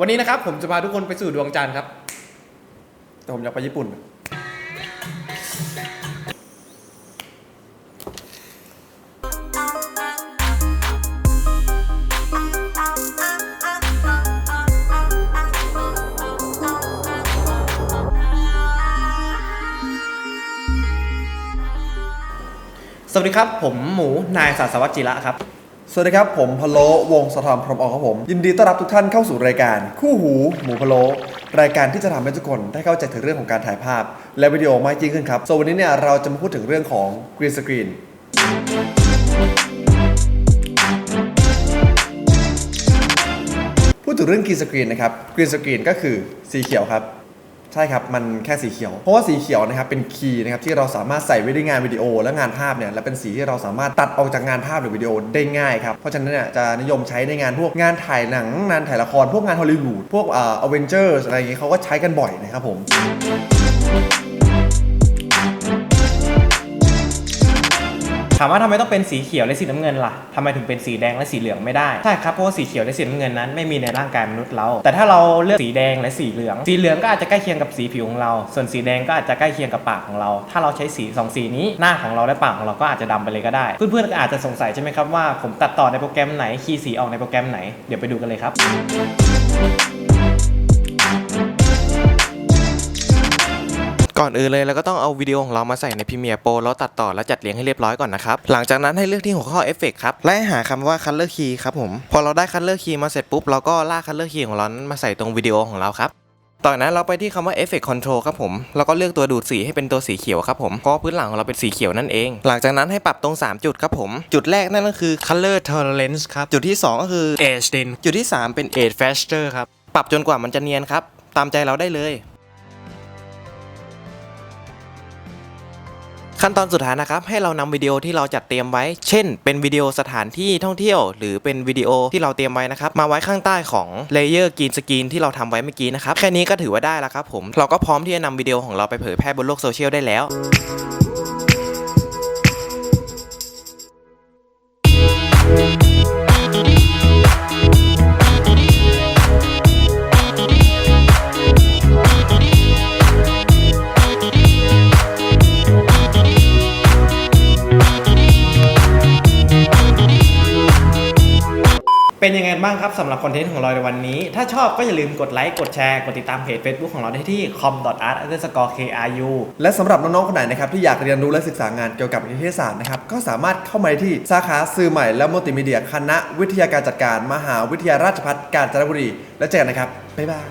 วันนี้นะครับผมจะพาทุกคนไปสู่ดวงจันทร์ครับ แต่ผมอยากไปญี่ปุ่น สวัสดีครับ ผมหมูนายศาสวัตจิระครับ สวัสดีครับ ผมพะโลวงสะทอนพรมออกครับผม ยินดีต้อนรับทุกท่านเข้าสู่รายการ คู่หู หมูพะโลรายการที่จะทำให้ทุกคนได้เข้าใจถึงเรื่องของการถ่ายภาพ และวิดีโอมากยิ่งขึ้นครับส่วนวันนี้เนี่ยเราจะมาพูดถึงเรื่องของ Green Screen พูดถึงเรื่อง Green Screen นะครับ Green Screen ก็คือสีเขียวครับ ใช่ครับ มันแค่สีเขียว เพราะว่าสีเขียวนะครับเป็นคีย์นะครับที่เราสามารถใส่ไว้ในงานวิดีโอ และงานภาพเนี่ยและเป็นสีที่เราสามารถตัดออกจากงานภาพหรือวิดีโอได้ง่ายครับ เพราะฉะนั้นเนี่ยจะนิยมใช้ในงานพวกงานถ่ายหนังงานถ่ายละครพวกงานฮอลลีวูดพวกอ่าอเวนเจอร์อะไรอย่างเงี้ยเขาก็ใช้กันบ่อยนะครับผม ถามว่าทำไมต้องเป็นสีเขียวและสีน้ำเงินล่ะทำไมถึงเป็นสีแดงและสีเหลืองไม่ได้ใช่ครับเพราะว่าสีเขียวและสีน้ำเงินนั้นไม่มีในร่างกายมนุษย์เรา แต่ถ้าเราเลือกสีแดงและสีเหลือง สีเหลืองก็อาจจะใกล้เคียงกับสีผิวของเรา ส่วนสีแดงก็อาจจะใกล้เคียงกับปากของเรา ถ้าเราใช้สีสองสีนี้หน้าของเราและปากของเราก็อาจจะดำไปเลยก็ได้ เพื่อนๆก็อาจจะสงสัยใช่ไหมครับว่าผมตัดต่อในโปรแกรมไหนคีย์สีออกในโปรแกรมไหนเดี๋ยวไปดูกันเลยครับ อื่นเลยเราก็ต้องเอาวิดีโอของเรามาใส่ใน Premiere Pro แล้วตัดต่อและจัดเรียงให้เรียบร้อยก่อนนะครับ หลังจากนั้นให้เลือกที่หัวข้อ Effect ครับ และหาคำว่า Color Key ครับผม พอเราได้ Color Key มาเสร็จปุ๊บ เราก็ลาก Color Key ของเรานั้นมาใส่ตรงวิดีโอของเราครับต่อจากนั้นเราไปที่คำว่า Effect Control ครับผม แล้วก็เลือกตัวดูดสีให้เป็นตัวสีเขียวครับผม เพราะพื้นหลังของเราเป็นสีเขียวนั่นเอง หลังจากนั้นให้ปรับตรง 3 จุดครับผม จุดแรกนั่นก็คือ Color Tolerance ครับ จุดที่ 2 ก็คือ Age Thin จุดที่ 3 เป็น Age Faster ครับ ปรับจนกว่ามันจะเนียนครับ ตามใจเราได้เลย ขั้นตอนสุดท้ายนะครับให้เรานำวิดีโอที่เราจัดเตรียมไว้ เช่น เป็นวิดีโอสถานที่ท่องเที่ยว หรือเป็นวิดีโอที่เราเตรียมไว้นะครับมาไว้ข้างใต้ของเลเยอร์กรีนสกรีนที่เราทำไว้เมื่อกี้นะครับแค่นี้ก็ถือว่าได้แล้วครับผมเราก็พร้อมที่จะนำวิดีโอของเราไปเผยแพร่บนโลกโซเชียลได้แล้ว เป็นยังไงบ้างครับสำหรับคอนเทนต์ของเราในวันนี้ ถ้าชอบก็อย่าลืมกดไลค์กดแชร์กดติดตามเพจ Facebook ของเราได้ที่ com.art_kru และสำหรับน้องๆคนไหนนะครับที่อยากเรียนรู้และศึกษางานเกี่ยวกับนิเทศศาสตร์นะครับก็สามารถเข้ามาได้ที่สาขาสื่อใหม่และมัลติมีเดียคณะวิทยาการจัดการ มหาวิทยาราชภัฏกาญจนบุรี แล้วเจอกันนะครับบ๊ายบาย